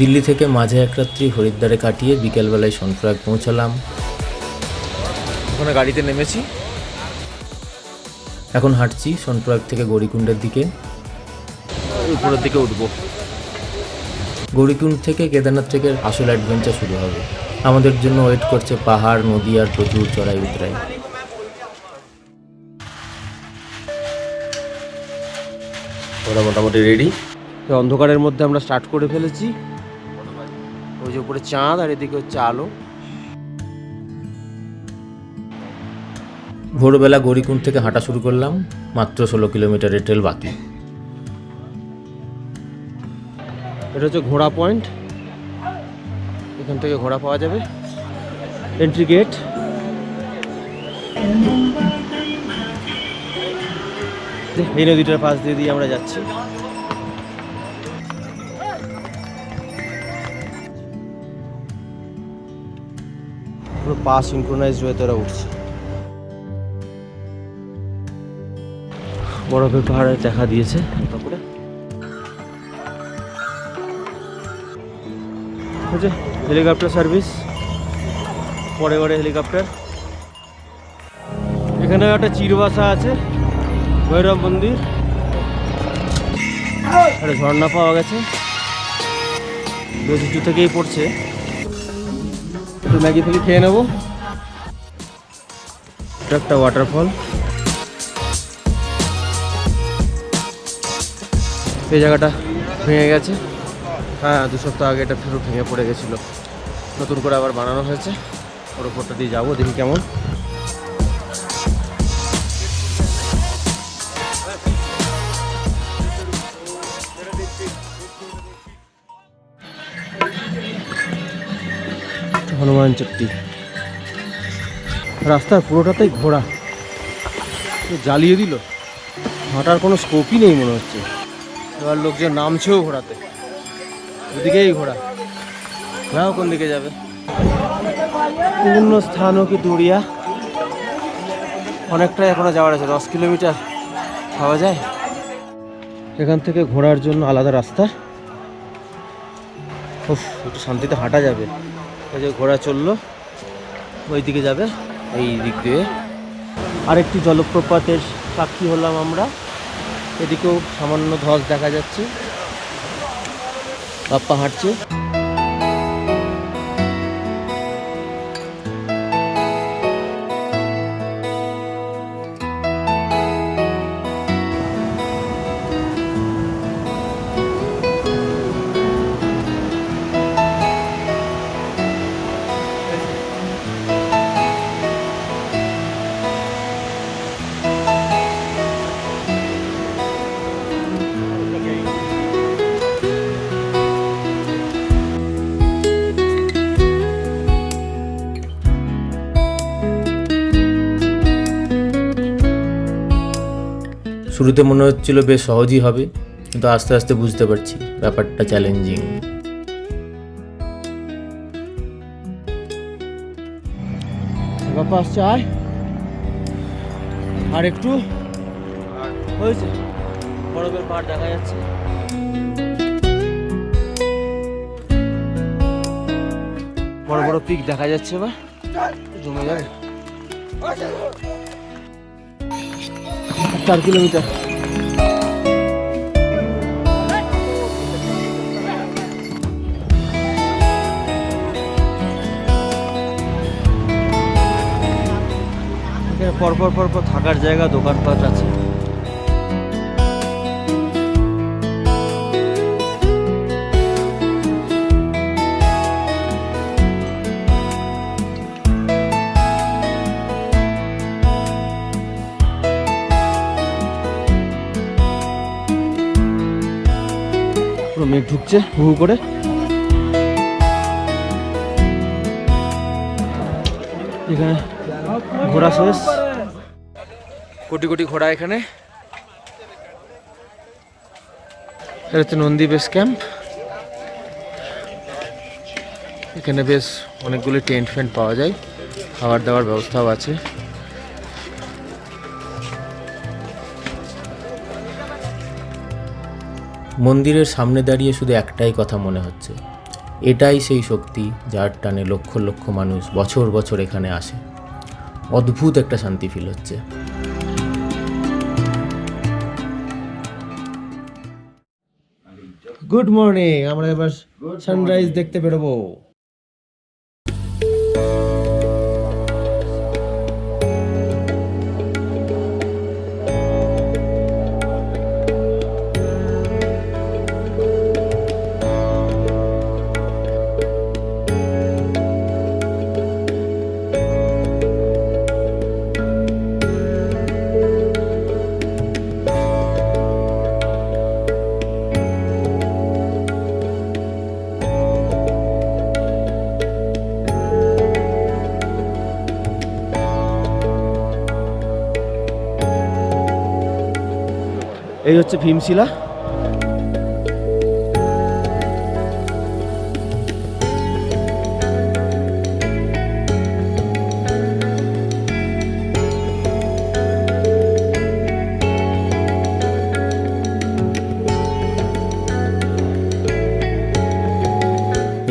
দিল্লি থেকে মাঝে এক রাত্রি হরিদ্বারে কাটিয়ে বিকেলবেলায় সোনপ্রয়াগ পৌঁছালাম। ওখানে গাড়িতে নেমেছি। এখন হাঁটছি সোনপ্রয়াগ থেকে গৌরীকুণ্ডের দিকে। উপরের দিকে উঠবো। গৌরীকুণ্ড থেকে কেদারনাথ ট্রেকের আসল অ্যাডভেঞ্চার শুরু হবে। আমাদের জন্য ওয়েট করছে পাহাড় নদী আর প্রচুর চড়াই উতরাই। ওরা মোটামুটি রেডি অন্ধকারের মধ্যে আমরা স্টার্ট করে ফেলেছি। ওই যে উপরে চাঁদ আর এদিকে হচ্ছে আলো। ভোরবেলা গৌরীকুণ্ড থেকে হাঁটা শুরু করলাম মাত্র ষোলো কিলোমিটারের ট্রেল বাকি। এটা হচ্ছে ঘোড়া পয়েন্ট এখান থেকে ঘোড়া পাওয়া যাবে। এন্ট্রি গেট এই নদীটার পাশ দিয়ে দিয়ে আমরা যাচ্ছি। পুরো পা সিনক্রোনাইজ হয়ে তোরা উঠছে। বরফের পাহাড়ে দেখা দিয়েছে তারপরে হেলিকপ্টার সার্ভিস পরে পরে হেলিকপ্টার এখানে একটা চিরবাসা আছে, ভৈরব মন্দির। একটা ঝর্ণা পাওয়া গেছে। বেশ থেকেই পড়ছে। একটু ম্যাগি ফ্যাগি খেয়ে নেব। এটা একটা ওয়াটারফল এই জায়গাটা ভেঙে গেছে। হ্যাঁ দু সপ্তাহ আগে এটা ফেরত ভেঙে পড়ে গেছিল। নতুন করে আবার বানানো হয়েছে। ওর ওপরটা দিয়ে যাব, দেখি কেমন। চট্টি। রাস্তার পুরোটাতেই ঘোড়া। জ্বালিয়ে দিল। হাঁটার কোনো স্কোপই নেই মনে হচ্ছে। এবার লোকজন নামছেও ঘোড়াতে। ওদিকেই ঘোড়া। নাও কোন দিকে যাবে? বিভিন্ন স্থানও কি দুরিয়া? অনেকটাই এখনও যাওয়ার আছে। দশ কিলোমিটার খাওয়া যায়। এখান থেকে ঘোড়ার জন্য আলাদা রাস্তা। উফ, একটু শান্তিতে হাঁটা যাবে। ওই যে ঘোড়া চলল ওই দিকে যাবে, এই দিক দিয়ে। আরেকটি জলপ্রপাতের সাক্ষী হলাম আমরা। এদিকেও সামান্য ধস দেখা যাচ্ছে। বাপ্পা হাঁটছে। শুরুতে মনে হচ্ছিল বেশ সহজই হবে, কিন্তু আস্তে আস্তে বুঝতে পারছি ব্যাপারটা চ্যালেঞ্জিং আয় আর একটু। হয়েছে। বরফের পাহাড় দেখা যাচ্ছে। বড় বড় পিক দেখা যাচ্ছে বা জমে যাবে। চার কিলোমিটার। পরপর পরপর থাকার জায়গা দোকানপাট আছে। পুরো মেঘ ঢুকছে, হু করে। এখানে ঘোড়া শেষ। কোটি কোটি ঘোড়া এখানে। এটা হচ্ছে নন্দী বেস ক্যাম্প। এখানে বেশ অনেকগুলি টেন্ট ফেন্ট পাওয়া যায়, খাবার দাবার ব্যবস্থাও আছে। মন্দিরের সামনে দাঁড়িয়ে শুধু একটাই কথা মনে হচ্ছে। এটাই সেই শক্তি যার টানে লক্ষ লক্ষ মানুষ বছর বছর এখানে আসে। অদ্ভুত একটা শান্তি ফিল হচ্ছে। গুড মর্নিং আমরা এবার সানরাইজ দেখতে বেরোবো। এই হচ্ছে ভীমশিলা।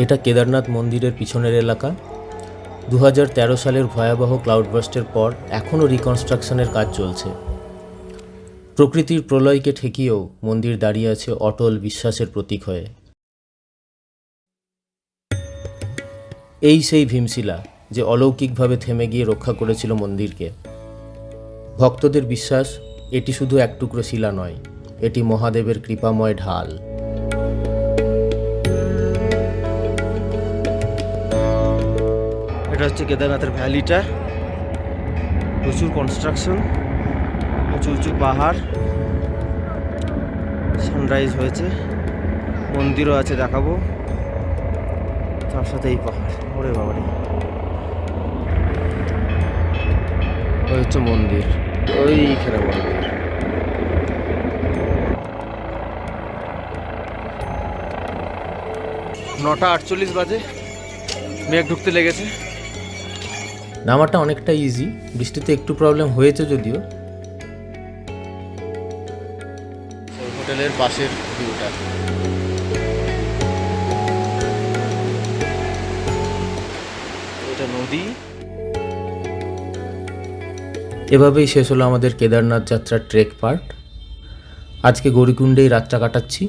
এটা কেদারনাথ মন্দিরের পিছনের এলাকা। দুহাজার তেরো সালের ভয়াবহ ক্লাউডবাস্টের পর এখনও রিকনস্ট্রাকশনের কাজ চলছে। প্রকৃতির প্রলয়কে ঠেকিয়েও মন্দির দাঁড়িয়ে আছে অটল বিশ্বাসের প্রতীক হয়ে। এই সেই ভীমশিলা যে অলৌকিকভাবে থেমে গিয়ে রক্ষা করেছিল মন্দিরকে। ভক্তদের বিশ্বাস, এটি শুধু এক টুকরো শিলা নয়, এটি মহাদেবের কৃপাময় ঢাল। এটা হচ্ছে কেদারনাথের ভ্যালিটা। প্রচুর কনস্ট্রাকশন উঁচু উঁচু পাহাড়। সানরাইজ হয়েছে। মন্দিরও আছে দেখাবো। তার সাথে এই পাহাড়। ওরে বাবারে। ওই হচ্ছে মন্দির। ওইখানে মন্দির। নটা আটচল্লিশ বাজে। মেঘ ঢুকতে লেগেছে। নামাটা অনেকটা ইজি বৃষ্টিতে একটু প্রবলেম হয়েছে যদিও। হোটেলের পাশের ভিউটা। এটা নদী। এভাবেই শেষ হলো আমাদের কেদারনাথ যাত্রার ট্রেক পার্ট। আজকে গৌরীকুণ্ডেই রাতটা কাটাচ্ছি।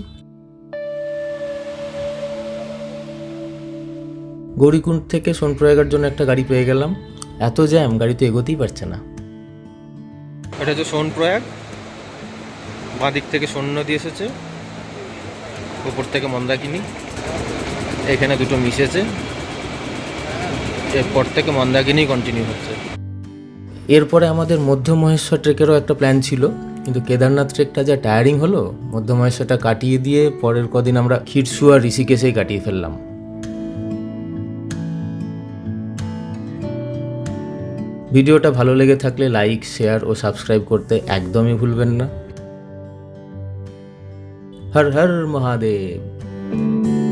গৌরীকুণ্ড থেকে সোনপ্রয়াগের জন্য একটা গাড়ি পেয়ে গেলাম। এত জ্যাম গাড়ি তো এগোতেই পারছে না। এটা হচ্ছে সোনপ্রয়াগ। বাঁ দিক থেকে সোন নদী এসেছে। উপর থেকে মন্দাকিনী। এখানে দুটো মিশেছে। এরপর থেকে মন্দাকিনী কন্টিনিউ হচ্ছে। এরপরে আমাদের মধ্য মহেশ্বর ট্রেকেরও একটা প্ল্যান ছিল। কিন্তু কেদারনাথ ট্রেকটা যা টায়ারিং হলো, মধ্য মহেশ্বরটা কাটিয়ে দিয়ে পরের কদিন আমরা খিরসু আর ঋষিকেশেই কাটিয়ে ফেললাম। ভিডিওটা ভালো লেগে থাকলে লাইক শেয়ার ও সাবস্ক্রাইব করতে একদমই ভুলবেন না। हर हर महादेव।